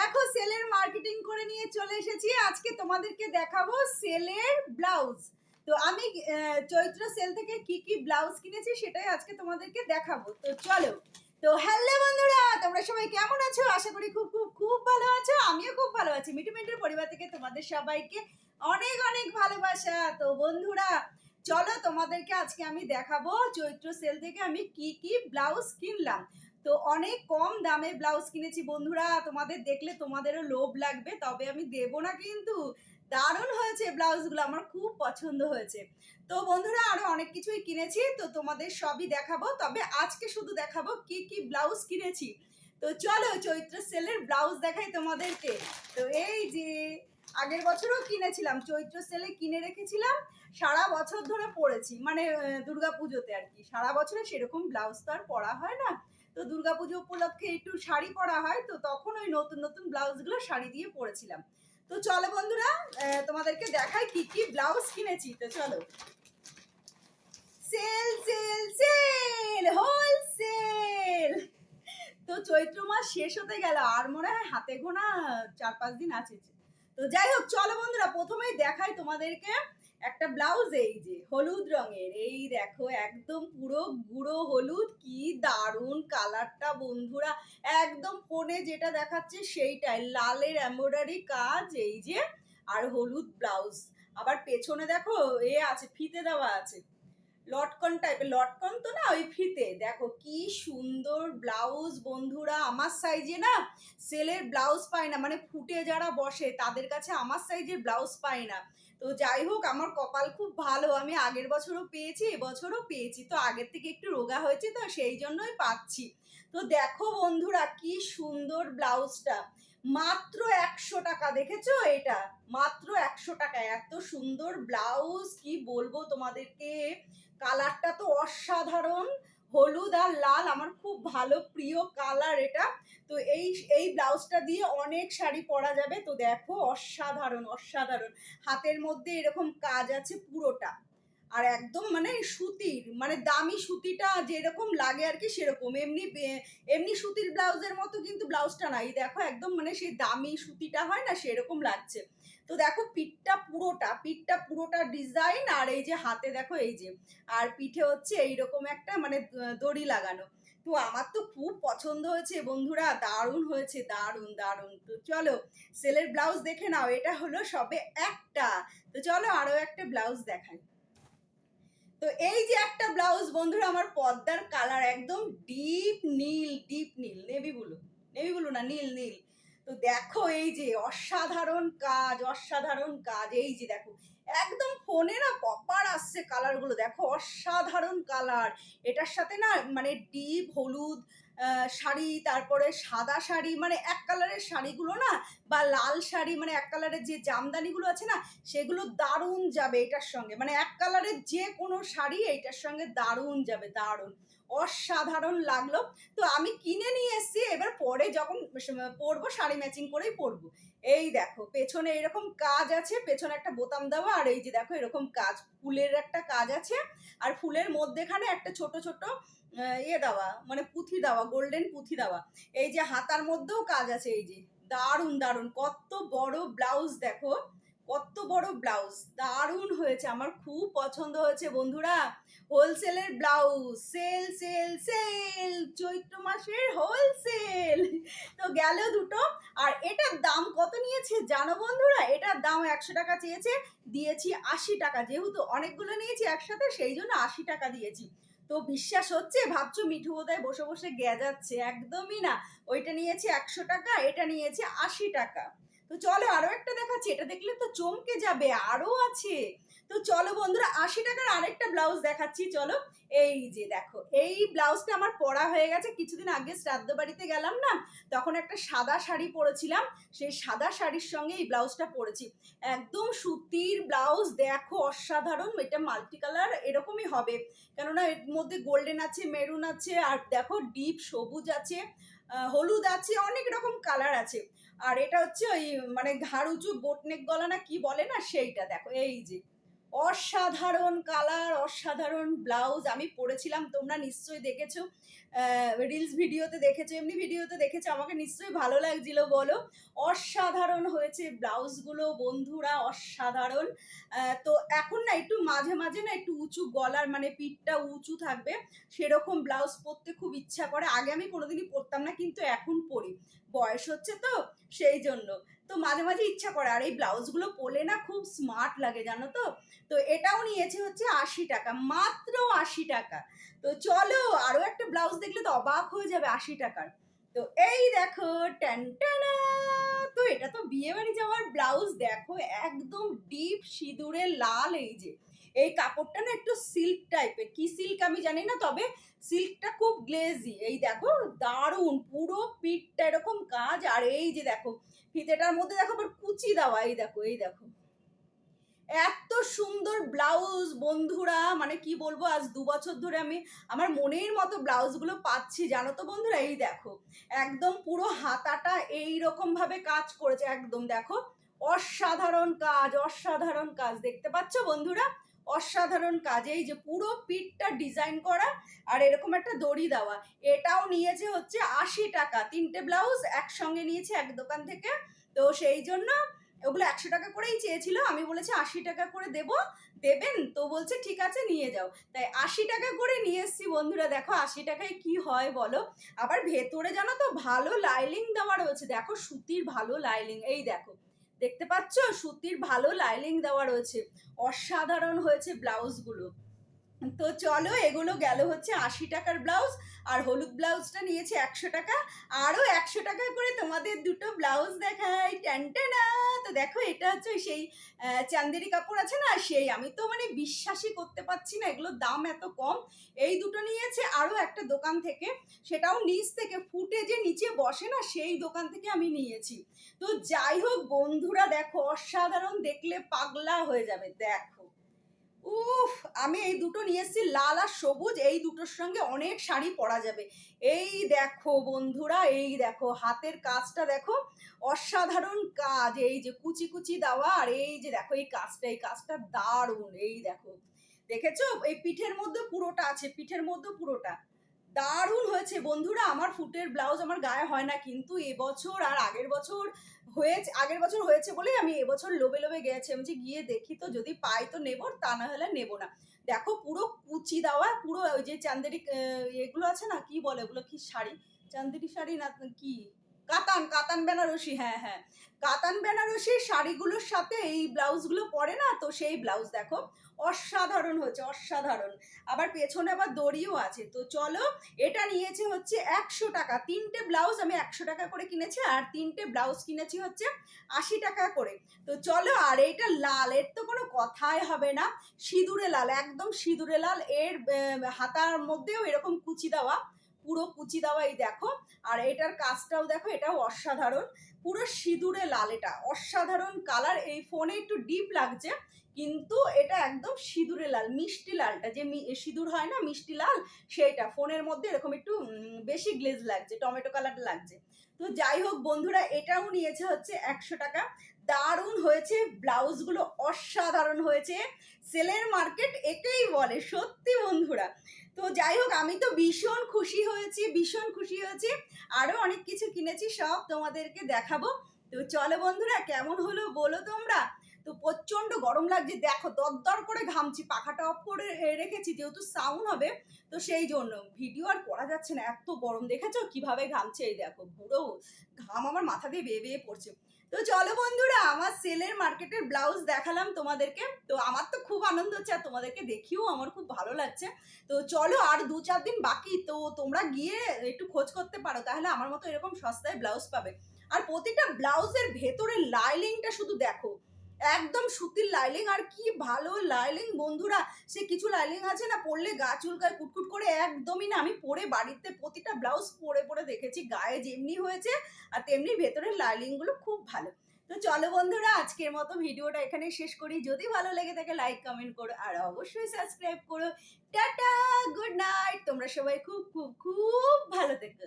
দেখো, সেলের মার্কেটিং করে নিয়ে চলে এসেছি। আজকে তোমাদেরকে দেখাবো সেলের ব্লাউজ তো আমি চৈত্র সেল থেকে কি কি ব্লাউজ কিনেছি সেটাই আজকে তোমাদেরকে দেখাবো। তো চলো, তো হ্যালো বন্ধুরা, তোমরা সবাই কেমন আছো? আশা করি খুব খুব খুব ভালো আছো। আমিও খুব ভালো আছি। মিটু মিন্টুর পরিবার থেকে তোমাদের সবাইকে অনেক অনেক ভালোবাসা। তো বন্ধুরা, চলো তোমাদেরকে আজকে আমি দেখাবো চৈত্র সেল থেকে আমি কি কি ব্লাউজ কিনলাম। তো অনেক কম দামে ব্লাউজ কিনেছি বন্ধুরা, তোমাদের দেখলে তোমাদেরও লোভ লাগবে, তবে আমি দেবো না কিন্তু। দারুণ হয়েছে ব্লাউজগুলো, আমার খুব পছন্দ হয়েছে। তো বন্ধুরা, আরও অনেক কিছুই কিনেছি, তো তোমাদের সবই দেখাবো, তবে আজকে শুধু দেখাবো কি কি ব্লাউজ কিনেছি। তো চলো চৈত্র সেলের ব্লাউজ দেখাই তোমাদেরকে। তো এই যে, আগের বছরও কিনেছিলাম, চৈত্র সেলে কিনে রেখেছিলাম, সারা বছর ধরে পরেছি। মানে দুর্গা পুজোতে আর কি, সারা বছরে সেরকম ব্লাউজ তো আর পরা হয় না। তো দুর্গাপুজো উপলক্ষে একটু শাড়ি পরা হয়, তো তখন ওই নতুন নতুন ব্লাউজগুলো শাড়ি দিয়ে পরেছিলাম। তো চলো বন্ধুরা তোমাদেরকে দেখাই কি কি ব্লাউজ কিনেছি। তো চলো। Sale sale sale, wholesale. তো চৈত্র মাস শেষ হতে গেল, আর মনে হয় হাতে গোনা চার পাঁচ দিন আছে। তো যাই হোক, চলো বন্ধুরা, প্রথমেই দেখাই তোমাদেরকে একটা ব্লাউজ এই যে, হলুদ রঙের। এই দেখো, একদম পুরো গুঁড়ো হলুদ, কি দারুণ কালারটা বন্ধুরা। একদম ফোনে যেটা দেখাচ্ছে সেইটাই, লালের এমব্রয়ডারি কাজ, এই যে, আর হলুদ ব্লাউজ আবার পেছনে দেখো, এ আছে, ফিতে দেওয়া আছে। লটকন টাইপের লটকন তো না, ওই ফিতে। দেখো, কি সুন্দর ব্লাউজ বন্ধুরা, আমার সাইজে না সেলের ব্লাউজ পায় না। মানে ফুটে যারা বসে, তাদের কাছে আমার সাইজের ব্লাউজ পায় না। তো যাই হোক, আমার কপাল খুব ভালো। আমি আগের বছরও পেয়েছি, এবছরও পেয়েছি। তো আগের থেকে একটু রোগা হয়েছে তো সেই জন্যই পাচ্ছি। তো দেখো বন্ধুরা, কি সুন্দর ব্লাউজটা। মাত্র একশো টাকা, দেখেছ এটা? মাত্র একশো টাকা, এত সুন্দর ব্লাউজ, কি বলব তোমাদেরকে? কালারটা তো অসাধারণ। হলুদ আর লাল আমার খুব ভালো, প্রিয় কালার এটা। তো এই এই ব্লাউজটা দিয়ে অনেক শাড়ি পরা যাবে। তো দেখো, অসাধারণ অসাধারণ। হাতের মধ্যে এরকম কাজ আছে পুরোটা। আর একদম মানে সুতির মানে দামি সুতিটা যেরকম লাগে আর কি সেরকম। এমনি এমনি সুতির ব্লাউজের মতো কিন্তু ব্লাউজটা নাই দেখো একদম মানে সেই দামি সুতিটা হয় না সেরকম লাগছে। তো দেখো পিঠটা পুরোটা পিঠটা পুরোটা ডিজাইন আর এই যে হাতে দেখো এই যে, আর পিঠে হচ্ছে এইরকম একটা মানে দড়ি লাগানো। তো আমার তো খুব পছন্দ হয়েছে বন্ধুরা, দারুণ হয়েছে, দারুণ দারুণ। তো চলো সেলের ব্লাউজ দেখে নাও, এটা হলো সবে একটা। তো চলো আরও একটা ব্লাউজ দেখাই। তো এই যে একটা ব্লাউজ বন্ধুরা, আমার পর্দার কালার একদম ডিপ নীল ডিপ নীল, নেভি ব্লু। নেভি ব্লু না, নীল নীল। তো দেখো এই যে অসাধারণ কাজ অসাধারণ কাজ। এই যে দেখো, একদম ফোনে না পপার আসছে কালারগুলো। দেখো, অসাধারণ কালার। এটার সাথে না মানে ডিপ হলুদ শাড়ি, তারপরে সাদা শাড়ি মানে এক কালারের শাড়িগুলো না, বা লাল শাড়ি মানে এক কালারের যে জামদানিগুলো আছে না, সেগুলো দারুণ যাবে এটার সঙ্গে। মানে এক কালারের যে কোনো শাড়ি এইটার সঙ্গে দারুণ যাবে, দারুণ। অসাধারণ লাগল। তো আমি কিনে নিয়ে এসছি, এবার পরে যখন পরবো, শাড়ি ম্যাচিং করেই পরবো। এই দেখো, পেছনে এরকম কাজ আছে, পেছনে একটা বোতাম দেওয়া, আর এই যে দেখো এরকম কাজ, ফুলের একটা কাজ আছে, আর ফুলের মধ্যেখানে একটা ছোট ছোট ইয়ে দেওয়া মানে পুঁথি দেওয়া, গোল্ডেন পুঁথি দেওয়া। এই যে হাতার মধ্যেও কাজ আছে, এই যে, দারুণ দারুণ, কত বড় ব্লাউজ দেখো। কত বড় ব্লাউজ। দারুণ হয়েছে, আমার খুব পছন্দ হয়েছে বন্ধুরা। হোলসেলের ব্লাউজ, সেল সেল সেল, চৈত্র মাসের হোলসেল। তো গেল দুটো, আর এটার দাম কত নিয়েছে জানো বন্ধুরা? এটার দাম একশো টাকা চেয়েছে, দিয়েছি আশি টাকা। যেহেতু অনেকগুলো নিয়েছি একসাথে, সেই জন্য আশি টাকা দিয়েছি। তো বিশ্বাস হচ্ছে? ভাবছ মিঠু বোধহয় বসে বসে গেজাচ্ছে একদমই না। ওইটা নিয়েছে একশো টাকা, এটা নিয়েছে আশি টাকা। তো চলো আরও একটা দেখাচ্ছি, এটা দেখলে তো চমকে যাবে, আরও আছে। তো চলো বন্ধুরা, আশি টাকার আরেকটা ব্লাউজ দেখাচ্ছি, চলো। এই যে দেখো, এই ব্লাউজটা আমার পরা হয়ে গেছে, কিছুদিন আগে শ্রাদ্ধ বাড়িতে গেলাম না, তখন একটা সাদা শাড়ি পরেছিলাম, সেই সাদা শাড়ির সঙ্গে এই ব্লাউজটা পরেছি। একদম সুতির ব্লাউজ দেখো অসাধারণ, এটা মাল্টি কালার এরকমই হবে। কেননা এর মধ্যে গোল্ডেন আছে মেরুন আছে, আর দেখো ডিপ সবুজ আছে হলুদ আছে, অনেক রকম কালার আছে। আর এটা হচ্ছে ওই মানে ঘাড় উঁচু বোটনেক গলা না কি বলে না সেইটা দেখো, এই যে। অসাধারণ কালার, অসাধারণ ব্লাউজ। আমি পরেছিলাম, তোমরা নিশ্চয়ই দেখেছ। রিলস ভিডিওতে দেখেছ, এমনি ভিডিওতে দেখেছ, আমাকে নিশ্চয়ই ভালো লাগছিল, বলো। অসাধারণ হয়েছে ব্লাউজগুলো, বন্ধুরা, অসাধারণ। তো এখন না, একটু মাঝে মাঝে না, একটু উঁচু গলার মানে পিঠটা উঁচু থাকবে, সেরকম ব্লাউজ পরতে খুব ইচ্ছা করে। আগে আমি কোনোদিনই পরতাম না, কিন্তু এখন পরি। বয়স হচ্ছে তো, সেই জন্য। তো মাঝে মাঝে ইচ্ছা করে। আর এই ব্লাউজগুলো পরলে না খুব স্মার্ট লাগে, জানো তো? তো এটাও নিয়েছে হচ্ছে আশি টাকা, মাত্র আশি টাকা। তো চলো আরও একটা ব্লাউজ দেখলে তো অবাক হয়ে যাবে আশি টাকার। তো এই দেখো তো এটা তো বিয়ে বাড়ি যাওয়ার ব্লাউজ দেখো, একদম ডিপ সিঁদুরে লাল এই যে। এই কাপড়টা না একটু সিল্ক টাইপের কি সিল্ক আমি জানি না, তবে সিল্কটা খুব গ্লেজি এই দেখো, দারুণ, পুরো পিঠটা এরকম কাজ। আর এই যে দেখো ফিতেটার মধ্যে দেখো আবার কুচি দেওয়া, এই দেখো এই দেখো। এত সুন্দর ব্লাউজ বন্ধুরা মানে কি বলব, আজ দু বছর ধরে আমি আমার মনের মতো ব্লাউজগুলো পাচ্ছি, জানো তো বন্ধুরা, এই দেখো। একদম পুরো হাতাটা এই ভাবে কাজ করেছে, একদম দেখো। অসাধারণ কাজ অসাধারণ কাজ, দেখতে পাচ্ছ বন্ধুরা? অসাধারণ কাজেই যে পুরো পিঠটা ডিজাইন করা আর এরকম একটা দড়ি দেওয়া। এটাও নিয়েছে হচ্ছে আশি টাকা। তিনটে ব্লাউজ একসঙ্গে নিয়েছে এক দোকান থেকে। তো সেই জন্য ওগুলো একশো টাকা করেই চেয়েছিল। আমি বলেছি আশি টাকা করে দেব। দেবেন? তো বলছে, ঠিক আছে, নিয়ে যাও। তাই আশি টাকা করে নিয়ে এসছি বন্ধুরা। দেখো আশি টাকায় কি হয় বলো? আবার ভেতরে জানো তো ভালো লাইলিং দেওয়া রয়েছে। দেখো সুতির ভালো লাইলিং এই দেখো। দেখতে পাচ্ছ? সুতির ভালো লাইলিং দেওয়া রয়েছে। অসাধারণ হয়েছে ব্লাউজগুলো তো চলো, এগুলো গেল হচ্ছে আশি টাকার ব্লাউজ আর হলুদ ব্লাউজটা নিয়েছে একশো টাকা। আরও একশো টাকা করে তোমাদের দুটো ব্লাউজ দেখাই। ট্যান্টানা তো দেখো, এটা হচ্ছে সেই চান্দেরি কাপড় আছে না? সেই, আমি তো মানে বিশ্বাসই করতে পারছি না এগুলোর দাম এত কম। এই দুটো নিয়েছে আরও একটা দোকান থেকে। সেটাও নিচ থেকে ফুটে যে নিচে বসে না, সেই দোকান থেকে আমি নিয়েছি। তো যাই হোক বন্ধুরা, দেখো, অসাধারণ দেখলে পাগলা হয়ে যাবে, দেখো। উফ, আমি এই দুটো নিয়ে এসেছি, লাল আর সবুজ, এই দুটোর সঙ্গে অনেক শাড়ি পরা যাবে। এই দেখো বন্ধুরা, এই দেখো, হাতের কাজটা দেখো, অসাধারণ কাজ, এই যে কুচি কুচি দেওয়া আর এই যে দেখো, এই কাজটা এই কাজটা দারুণ, এই দেখো। দেখেছ? এই পিঠের মধ্যে পুরোটা আছে, পিঠের মধ্যে পুরোটা। দারুণ হয়েছে। বন্ধুরা, আমার ফুটের ব্লাউজ আমার গায়ে হয় না, কিন্তু এবছর আর আগের বছর হয়েছে, আগের বছর হয়েছে বলেই আমি এবছর লোবে লোবে গেছি। আমি যে গিয়ে দেখি তো, যদি পাই তো নেব, তা না হলে নেব না। দেখো, পুরো কুচি দেওয়া, পুরো ওই যে চান্দেরি এগুলো আছে না, কি বলে ওগুলো, কি শাড়ি? চান্দেরি শাড়ি না, কি? কাতান কাতান বেনারসি হ্যাঁ হ্যাঁ। কাতান বেনারসি শাড়িগুলোর সাথে এই ব্লাউজগুলো পরে না, তো সেই ব্লাউজ দেখো, অসাধারণ হচ্ছে অসাধারণ। আবার পেছনে আবার দড়িও আছে, তো চলো, এটা নিয়েছে হচ্ছে একশো টাকা। তিনটে ব্লাউজ আমি একশো টাকা করে কিনেছি, আর তিনটে ব্লাউজ কিনেছি হচ্ছে আশি টাকা করে। তো চলো, আর এইটা লাল, এর তো কোনো কথাই হবে না। সিঁদুরে লাল, একদম সিঁদুরে লাল, এর হাতার মধ্যেও এরকম কুচি দেওয়া। পুরো কুচি দেওয়া এই দেখো, আর এটার কাজটাও দেখো, এটাও অসাধারণ। পুরো সিঁদুরে লাল, এটা অসাধারণ কালার এই ফোনে একটু ডিপ লাগছে। কিন্তু এটা একদম সিঁদুরে লাল, মিষ্টি লালটা, যে সিঁদুর হয় না, মিষ্টি লাল, সেইটা। ফোনের মধ্যে এরকম একটু বেশি গ্লেজ লাগছে, টমেটো কালারটা লাগছে। তো যাই হোক বন্ধুরা, এটাও নিয়েছে হচ্ছে একশো টাকা। দারুণ হয়েছে ব্লাউজগুলো অসাধারণ হয়েছে। সেলের মার্কেট এটাই বলে, সত্যি বন্ধুরা। তো যাই হোক, আমি তো ভীষণ খুশি হয়েছি, ভীষণ খুশি হয়েছি। আরও অনেক কিছু কিনেছি, সব তোমাদেরকে দেখাবো। তো চলো বন্ধুরা, কেমন হলো বলো তোমরা? তো প্রচণ্ড গরম লাগছে। দেখো, দরদর করে ঘামছি, পাখাটা অফ করে রেখেছি, যেহেতু সাউন্ড হবে, তো সেই জন্য। ভিডিও আর করা যাচ্ছে না, এত গরম। দেখেছ কীভাবে ঘামছে? এই দেখো, পুরো ঘাম আমার মাথা দিয়ে বেয়ে বেয়ে পড়ছে। তো চলো বন্ধুরা, আমার সেলের মার্কেটের ব্লাউজ দেখালাম তোমাদেরকে। তো আমার তো খুব আনন্দ হচ্ছে, আর তোমাদেরকে দেখিও আমার খুব ভালো লাগছে। তো চলো, আর দু চার দিন বাকি, তো তোমরা গিয়ে একটু খোঁজ করতে পারো, তাহলে আমার মতো এরকম সস্তায় ব্লাউজ পাবে। আর প্রতিটা ব্লাউজের ভেতরে লাইলিংটা শুধু দেখো। একদম সুতির লাইলিং আর কি ভালো লাইলিং বন্ধুরা, সে কিছু লাইলিং আছে না, পরলে গা চুলকায় কুটকুট করে একদমই না। আমি পরে বাড়িতে প্রতিটা ব্লাউজ পরে পরে দেখেছি, গায়ে যেমনি হয়েছে, আর তেমনি ভেতরের লাইলিংগুলো খুব ভালো। তো চলো বন্ধুরা, আজকের মতো ভিডিওটা এখানে শেষ করি। যদি ভালো লেগে থাকে লাইক কমেন্ট করো, আর অবশ্যই সাবস্ক্রাইব করো। টাটা গুড নাইট তোমরা সবাই খুব খুব খুব ভালো থেকো।